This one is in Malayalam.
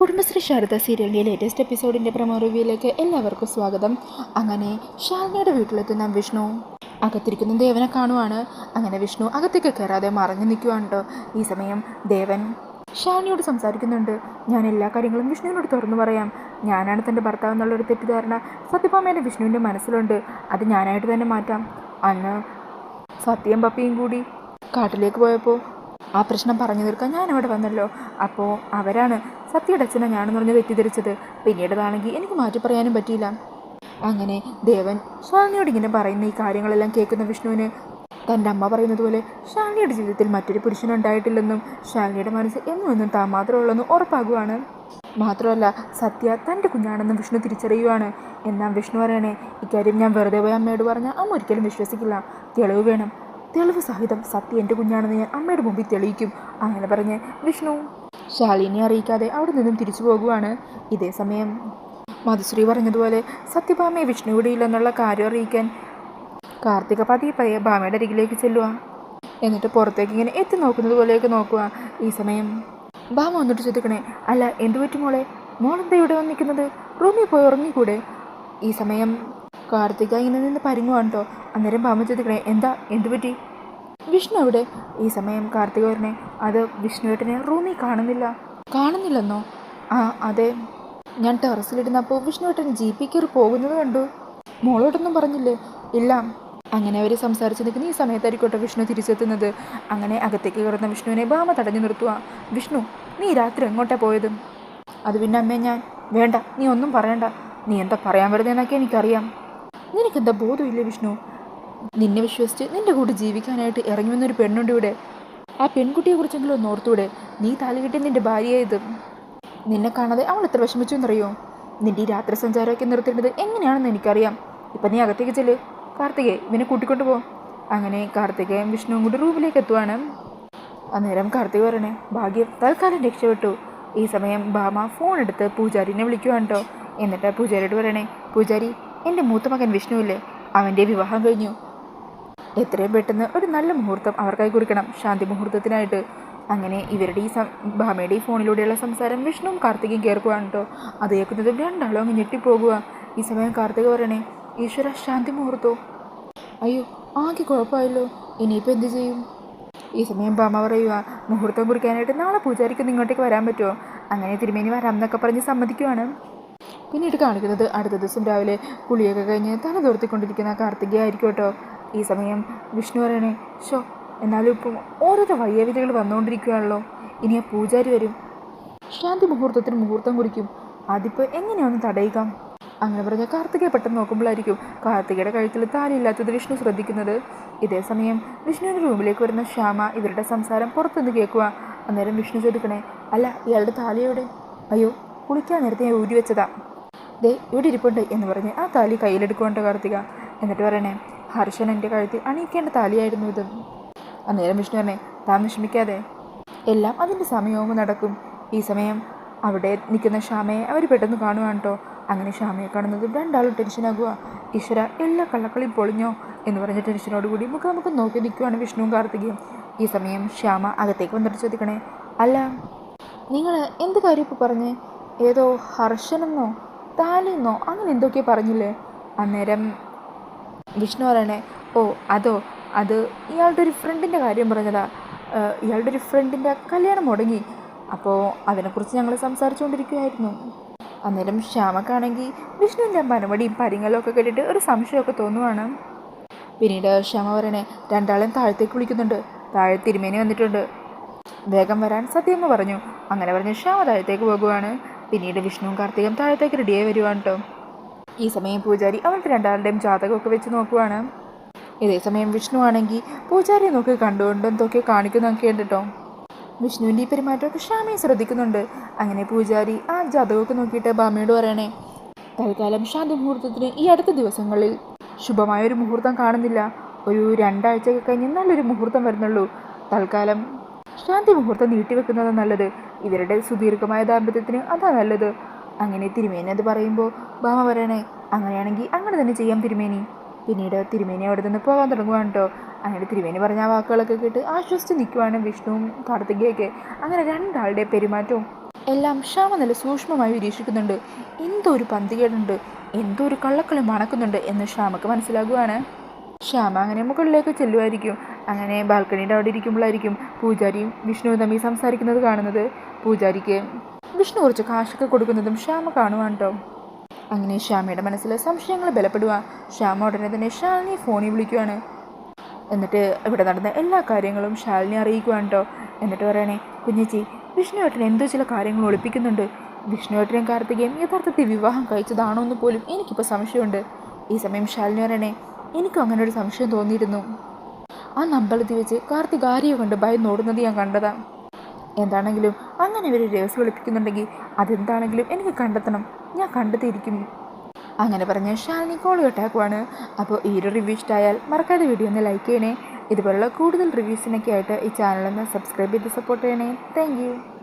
കുടുംബശ്രീ ശാരദ സീരിയലിന്റെ ലേറ്റസ്റ്റ് എപ്പിസോഡിന്റെ പ്രമോ റിവ്യൂയിലേക്ക് എല്ലാവർക്കും സ്വാഗതം. അങ്ങനെ ശാലിനിയുടെ വീട്ടിലെത്തുന്ന വിഷ്ണു അകത്തിരിക്കുന്ന ദേവനെ കാണുവാണ്. അങ്ങനെ വിഷ്ണു അകത്തേക്ക് കയറാതെ മറഞ്ഞു നിൽക്കുവാണ് കേട്ടോ ഈ സമയം ദേവൻ ശാലിനിയോട് സംസാരിക്കുന്നുണ്ട്. ഞാൻ എല്ലാ കാര്യങ്ങളും വിഷ്ണുവിനോട് തുറന്നു പറയാം. ഞാനാണ് തന്റെ ഭർത്താവ് എന്നുള്ളൊരു തെറ്റിദ്ധാരണ സത്യഭാമേന്റെ വിഷ്ണുവിന്റെ മനസ്സിലുണ്ട്. അത് ഞാനായിട്ട് തന്നെ മാറ്റാം. അന്ന് സത്യം പപ്പിയും കൂടി കാട്ടിലേക്ക് പോയപ്പോൾ ആ പ്രശ്നം പറഞ്ഞു തീർക്കാൻ ഞാൻ അവിടെ വന്നല്ലോ. അപ്പോൾ അവരാണ് സത്യയുടെ അച്ഛനെ ഞാനെന്ന് പറഞ്ഞ് തെറ്റിദ്ധരിച്ചത്. പിന്നീടതാണെങ്കിൽ എനിക്ക് മാറ്റി പറയാനും പറ്റിയില്ല. അങ്ങനെ ദേവൻ ശാലിനിയോട് ഇങ്ങനെ പറയുന്ന ഈ കാര്യങ്ങളെല്ലാം കേൾക്കുന്ന വിഷ്ണുവിന് തന്റെ അമ്മ പറയുന്നത് പോലെ ശാലിനിയുടെ ജീവിതത്തിൽ മറ്റൊരു പുരുഷനുണ്ടായിട്ടില്ലെന്നും ശാലിനിയുടെ മനസ്സ് എന്നും എന്നും താൻ മാത്രമുള്ളെന്നും ഉറപ്പാകുവാണ്. മാത്രമല്ല സത്യ തന്റെ കുഞ്ഞാണെന്നും വിഷ്ണു തിരിച്ചറിയുവാണ്. എന്നാൽ വിഷ്ണു പറയണേ ഇക്കാര്യം ഞാൻ വെറുതെ പോയി അമ്മയോട് പറഞ്ഞാൽ അമ്മ ഒരിക്കലും വിശ്വസിക്കില്ല. തെളിവ് വേണം. തെളിവ് സഹിതം സത്യ എന്റെ കുഞ്ഞാണെന്ന് ഞാൻ അമ്മയുടെ മുമ്പിൽ തെളിയിക്കും. അങ്ങനെ പറഞ്ഞ് വിഷ്ണു ശാലിനെ അറിയിക്കാതെ അവിടെ നിന്നും തിരിച്ചു പോകുവാണ് ഇതേ സമയം. മധുശ്രീ പറഞ്ഞതുപോലെ സത്യഭാമയെ വിഷ്ണു ഇല്ലെന്നുള്ള കാര്യം അറിയിക്കാൻ കാർത്തിക പയ്യെ ഭാമയുടെ അരികിലേക്ക് ചെല്ലുക എന്നിട്ട് പുറത്തേക്ക് ഇങ്ങനെ എത്തി നോക്കുന്നത് പോലെയൊക്കെ നോക്കുക ഈ സമയം. ഭാമ വന്നിട്ട് ചോദിക്കണേ അല്ല എന്തു പറ്റും മോളെ? മോളെന്താ ഇവിടെ വന്നിരിക്കുന്നത്? റൂമിൽ പോയി ഉറങ്ങിക്കൂടെ? ഈ സമയം കാർത്തിക ഇങ്ങനെ നിന്ന് പരിങ്ങുവാണ് കേട്ടോ അന്നേരം ഭാമ ചോദിക്കണേ എന്താ? എന്തു പറ്റി? വിഷ്ണു അവിടെ. ഈ സമയം കാർത്തിക വരണേ അത് വിഷ്ണുവേട്ടനെ റൂമിൽ കാണുന്നില്ല. കാണുന്നില്ലെന്നോ? ആ അതെ. ഞാൻ ടെറസിലിരുന്നപ്പോൾ വിഷ്ണുവേട്ടൻ ജി പി കയറി പോകുന്നത് കണ്ടു. മോളോടൊന്നും പറഞ്ഞില്ലേ? ഇല്ല. അങ്ങനെ അവർ സംസാരിച്ച് നിൽക്കുന്ന ഈ സമയത്തായിരിക്കോട്ടെ വിഷ്ണു തിരിച്ചെത്തുന്നത്. അങ്ങനെ അകത്തേക്ക് കയറുന്ന വിഷ്ണുവിനെ ഭാമ തടഞ്ഞു നിർത്തുക വിഷ്ണു നീ രാത്രി എങ്ങോട്ടാ പോയത്? അത് പിന്നെ അമ്മേ ഞാൻ വേണ്ട നീ ഒന്നും പറയണ്ട. നീ എന്താ പറയാൻ വരുന്നതെന്നൊക്കെ എനിക്കറിയാം. നിനക്കെന്താ ബോധമില്ലേ വിഷ്ണു? നിന്നെ വിശ്വസിച്ച് നിന്റെ കൂടെ ജീവിക്കാനായിട്ട് ഇറങ്ങി വന്നൊരു പെണ്ണുണ്ട് ഇവിടെ. ആ പെൺകുട്ടിയെക്കുറിച്ചെങ്കിലും ഒന്ന് ഓർത്തൂടെ. നീ താലുകെട്ടി നിന്റെ ഭാര്യയായത് നിന്നെ കാണാതെ അവൾ എത്ര വിഷമിച്ചു എന്നറിയോ? നിന്റെ ഈ രാത്രി സഞ്ചാരമൊക്കെ നിർത്തേണ്ടത് എങ്ങനെയാണെന്ന് എനിക്കറിയാം. ഇപ്പം നീ അകത്തേക്ക് ചെല്ല്. കാർത്തികേ ഇവനെ കൂട്ടിക്കൊണ്ട് പോ. അങ്ങനെ കാർത്തികയും വിഷ്ണുവും കൂടി റൂമിലേക്ക് എത്തുവാണ്. അന്നേരം കാർത്തിക പറയണേ ഭാഗ്യം തൽക്കാലം രക്ഷപ്പെട്ടു. ഈ സമയം ഭാമ ഫോൺ എടുത്ത് പൂജാരിനെ വിളിക്കുവാണ് കേട്ടോ എന്നിട്ട് പൂജാരിയോട് പറയണേ പൂജാരി എന്റെ മൂത്ത മകൻ വിഷ്ണുവില്ലേ അവന്റെ വിവാഹം കഴിഞ്ഞു. എത്രയും പെട്ടെന്ന് ഒരു നല്ല മുഹൂർത്തം അവർക്കായി കുറിക്കണം. ശാന്തി മുഹൂർത്തത്തിനായിട്ട്. അങ്ങനെ ഇവരുടെ ഈ ഭാമയുടെ ഈ ഫോണിലൂടെയുള്ള സംസാരം വിഷ്ണുവും കാർത്തികയും കേൾക്കുകയാണ് കേട്ടോ അത് കേൾക്കുന്നതും രണ്ടാളും അങ്ങ് ഞെട്ടിപ്പോകുക ഈ സമയം കാർത്തിക പറയണേ ഈശ്വര ശാന്തി മുഹൂർത്തോ? അയ്യോ ആകെ കുഴപ്പമായല്ലോ. ഇനിയിപ്പോൾ എന്ത് ചെയ്യും? ഈ സമയം ഭാമ പറയുക മുഹൂർത്തം കുറിക്കാനായിട്ട് നാളെ പൂജാരിക്ക് ഇങ്ങോട്ടേക്ക് വരാൻ പറ്റുമോ അങ്ങനെ തിരുമേനി വരാം എന്നൊക്കെ പറഞ്ഞ് സമ്മതിക്കുവാണ്. പിന്നീട് കാണിക്കുന്നത് അടുത്ത ദിവസം രാവിലെ കുളിയൊക്കെ കഴിഞ്ഞ് തല തോർത്തിക്കൊണ്ടിരിക്കുന്ന കാർത്തികയായിരിക്കും കേട്ടോ ഈ സമയം വിഷ്ണു പറയണേ ഷോ എന്നാലും ഇപ്പം ഓരോരോ വയ്യവിധികൾ വന്നുകൊണ്ടിരിക്കുകയാണല്ലോ. ഇനി ആ പൂജാരി വരും. ശാന്തി മുഹൂർത്തത്തിന് മുഹൂർത്തം കുറിക്കും. അതിപ്പോൾ എങ്ങനെയൊന്ന് തടയുക? അങ്ങനെ പറഞ്ഞ കാർത്തികയെ പെട്ടെന്ന് നോക്കുമ്പോഴായിരിക്കും കാർത്തികയുടെ കഴുത്തിൽ താലില്ലാത്തത് വിഷ്ണു ശ്രദ്ധിക്കുന്നത്. ഇതേ സമയം വിഷ്ണുവിന്റെ റൂമിലേക്ക് വരുന്ന ശ്യാമ ഇവരുടെ സംസാരം പുറത്തുനിന്ന് കേൾക്കുക. അന്നേരം വിഷ്ണു ചോദിക്കണേ അല്ല ഇയാളുടെ താലിയോടെ അയ്യോ കുളിക്കാൻ നേരത്തെ ഞാൻ ഊരി വെച്ചതാ. ദേ ഇവിടെ ഇരിപ്പുണ്ട് എന്ന് പറഞ്ഞ് ആ താലി കയ്യിലെടുക്കുകൊണ്ട് കാർത്തിക. എന്നിട്ട് പറയണേ ഹർഷൻ എന്റെ കഴുത്തിൽ അണിയിക്കേണ്ട താലിയായിരുന്നു ഇത്. അന്നേരം വിഷ്ണു പറഞ്ഞേ താൻ വിഷമിക്കാതെ. എല്ലാം അതിന്റെ സമയവും നടക്കും. ഈ സമയം അവിടെ നിൽക്കുന്ന ഷാമയെ അവർ പെട്ടെന്ന് കാണുവാണ് കേട്ടോ അങ്ങനെ ഷാമയെ കാണുന്നത് രണ്ടാളും ടെൻഷനാകുക ഈശ്വര എല്ലാ കള്ളക്കളിയും പൊളിഞ്ഞോ? എന്ന് പറഞ്ഞ ടെൻഷനോടുകൂടി നമുക്ക് നോക്കി നിൽക്കുവാണ് വിഷ്ണുവും കാർത്തികയും. ഈ സമയം ശ്യാമ അകത്തേക്ക് വന്നിട്ട് ചോദിക്കണേ അല്ല നിങ്ങൾ എന്ത് കാര്യം ഇപ്പോൾ പറഞ്ഞേ? ഏതോ ഹർഷനെന്നോ താലെന്നോ അങ്ങനെ എന്തൊക്കെയോ പറഞ്ഞില്ലേ? അന്നേരം വിഷ്ണു പറയണേ ഓ അതോ അത് ഇയാളുടെ ഒരു ഫ്രണ്ടിന്റെ കാര്യം പറഞ്ഞതാ. ഇയാളുടെ ഒരു ഫ്രണ്ടിന്റെ കല്യാണം മുടങ്ങി. അപ്പോൾ അതിനെക്കുറിച്ച് ഞങ്ങൾ സംസാരിച്ചുകൊണ്ടിരിക്കുകയായിരുന്നു. അന്നേരം ശ്യാമക്കാണെങ്കിൽ വിഷ്ണുവിന്റെ മനമടിയും പരിങ്ങലും ഒക്കെ കേട്ടിട്ട് ഒരു സംശയമൊക്കെ തോന്നുവാണ്. പിന്നീട് ശ്യാമ പറയണേ രണ്ടാളെയും താഴത്തേക്ക് വിളിക്കുന്നുണ്ട്. താഴെ തിരുമേനി വന്നിട്ടുണ്ട്. വേഗം വരാൻ സത്യമ്മ പറഞ്ഞു. അങ്ങനെ പറഞ്ഞ് ശ്യാമ താഴത്തേക്ക് പോകുവാണ്. പിന്നീട് വിഷ്ണുവും കാർത്തികം താഴത്തേക്ക് റെഡിയായി വരുവാണ് കേട്ടോ ഈ സമയം പൂജാരി അവരുടെ രണ്ടാളുടെയും ജാതകമൊക്കെ വെച്ച് നോക്കുവാണ്. ഇതേ സമയം വിഷ്ണു ആണെങ്കിൽ പൂജാരിയെ നോക്കി കണ്ടുകൊണ്ട് തൊക്കെ കാണിക്കുന്നൊക്കെ ഉണ്ട് കേട്ടോ വിഷ്ണുവിന്റെ ഈ പെരുമാറ്റമൊക്കെ ശ്യാമയെ ശ്രദ്ധിക്കുന്നുണ്ട്. അങ്ങനെ പൂജാരി ആ ജാതകമൊക്കെ നോക്കിയിട്ട് ബാമയോട് പറയണേ തൽക്കാലം ശാന്തി മുഹൂർത്തത്തിന് ഈ അടുത്ത ദിവസങ്ങളിൽ ശുഭമായ ഒരു മുഹൂർത്തം കാണുന്നില്ല. ഒരു രണ്ടാഴ്ചയൊക്കെ കഴിഞ്ഞ് നല്ലൊരു മുഹൂർത്തം വരുന്നുള്ളൂ. തൽക്കാലം ശാന്തി മുഹൂർത്തം നീട്ടിവെക്കുന്നതാണ് നല്ലത്. ഇവരുടെ സുദീർഘമായ ദാമ്പത്യത്തിന് അതാ നല്ലത്. അങ്ങനെ തിരുമേനി അത് പറയുമ്പോൾ ബാമ പറയണേ അങ്ങനെയാണെങ്കിൽ അങ്ങനെ തന്നെ ചെയ്യാം തിരുമേനി. പിന്നീട് തിരുമേനി അവിടെ നിന്ന് പോകാൻ തുടങ്ങുവാണ് കേട്ടോ അങ്ങനെ തിരുമേനി പറഞ്ഞ ആ വാക്കുകളൊക്കെ കേട്ട് ആശ്വസിച്ച് നിൽക്കുവാണ് വിഷ്ണുവും കാർത്തികയൊക്കെ. അങ്ങനെ രണ്ടാളുടെ പെരുമാറ്റവും എല്ലാം ശ്യാമ നല്ല സൂക്ഷ്മമായി നിരീക്ഷിക്കുന്നുണ്ട്. എന്തോ ഒരു പന്തികേടുണ്ട് എന്തോ ഒരു കള്ളക്കളി മണക്കുന്നുണ്ട് എന്ന് ക്ഷാമക്ക് മനസ്സിലാകുവാണ്. ക്ഷാമ അങ്ങനെ മുകളിലേക്ക് ചെല്ലുമായിരിക്കും അങ്ങനെ ബാൽക്കണിയുടെ അവിടെ ഇരിക്കുമ്പോഴായിരിക്കും പൂജാരിയും വിഷ്ണുവും തമ്മിൽ സംസാരിക്കുന്നത് കാണുന്നത്. പൂജാരിക്ക് വിഷ്ണു കുറച്ച് കാശൊക്കെ കൊടുക്കുന്നതും ശ്യാമ കാണുവാണ് കേട്ടോ അങ്ങനെ ശ്യാമയുടെ മനസ്സിൽ സംശയങ്ങൾ ബലപ്പെടുക ശ്യാമ ഉടനെ തന്നെ ഷാലിനി ഫോണിൽ വിളിക്കുവാണ്. എന്നിട്ട് ഇവിടെ നടന്ന എല്ലാ കാര്യങ്ങളും ശാലിനി അറിയിക്കുവാണ് എന്നിട്ട് പറയണേ കുഞ്ഞേച്ചി വിഷ്ണുവേട്ടൻ എന്തോ ചില കാര്യങ്ങൾ ഒളിപ്പിക്കുന്നുണ്ട്. വിഷ്ണുവേട്ടനും കാർത്തികയും യഥാർത്ഥത്തിൽ വിവാഹം കഴിച്ചതാണോ എന്ന് പോലും എനിക്കിപ്പോൾ സംശയമുണ്ട്. ഈ സമയം ശാലിനി പറയണേ എനിക്കും അങ്ങനെ ഒരു സംശയം തോന്നിയിരുന്നു. ആ നമ്പലത്തിൽ വെച്ച് കാർത്തിക് ആരെയോ കണ്ട് ഭയന്നോടുന്നത് ഞാൻ കണ്ടതാ. എന്താണെങ്കിലും അങ്ങനെ ഇവർ രഹസ്യം വിളിപ്പിക്കുന്നുണ്ടെങ്കിൽ അതെന്താണെങ്കിലും എനിക്ക് കണ്ടെത്തണം. ഞാൻ കണ്ടെത്തിയിരിക്കും. അങ്ങനെ പറഞ്ഞ ഷാലിനി കോൾ കട്ടാക്കുവാണ് അപ്പോൾ ഈ ഒരു റിവ്യൂ ഇഷ്ടമായാൽ മറക്കാതെ വീഡിയോ ഒന്ന് ലൈക്ക് ചെയ്യണേ. ഇതുപോലുള്ള കൂടുതൽ റിവ്യൂസിനൊക്കെ ആയിട്ട് ഈ ചാനലൊന്ന് സബ്സ്ക്രൈബ് ചെയ്ത് സപ്പോർട്ട് ചെയ്യണേ. താങ്ക്